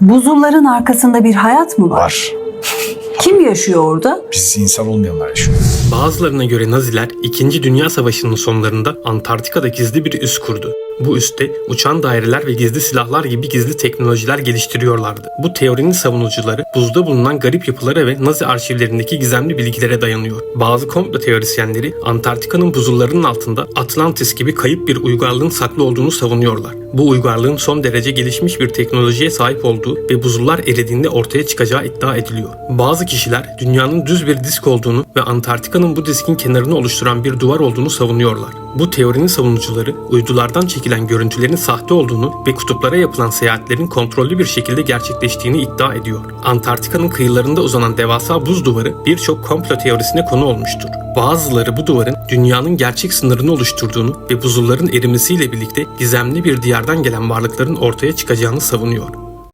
Buzulların arkasında bir hayat mı var? Var. Kim yaşıyor orada? Biz insan olmayanlar yaşıyor. Bazılarına göre Naziler 2. Dünya Savaşı'nın sonlarında Antarktika'da gizli bir üs kurdu. Bu üste uçan daireler ve gizli silahlar gibi gizli teknolojiler geliştiriyorlardı. Bu teorinin savunucuları buzda bulunan garip yapılara ve Nazi arşivlerindeki gizemli bilgilere dayanıyor. Bazı komplo teorisyenleri Antarktika'nın buzullarının altında Atlantis gibi kayıp bir uygarlığın saklı olduğunu savunuyorlar. Bu uygarlığın son derece gelişmiş bir teknolojiye sahip olduğu ve buzullar eridiğinde ortaya çıkacağı iddia ediliyor. Bazı kişiler dünyanın düz bir disk olduğunu ve Antarktika'nın bu diskin kenarını oluşturan bir duvar olduğunu savunuyorlar. Bu teorinin savunucuları uydulardan çekilen görüntülerin sahte olduğunu ve kutuplara yapılan seyahatlerin kontrollü bir şekilde gerçekleştiğini iddia ediyor. Antarktika'nın kıyılarında uzanan devasa buz duvarı birçok komplo teorisine konu olmuştur. Bazıları bu duvarın dünyanın gerçek sınırını oluşturduğunu ve buzulların erimesiyle birlikte gizemli bir diyardan gelen varlıkların ortaya çıkacağını savunuyor.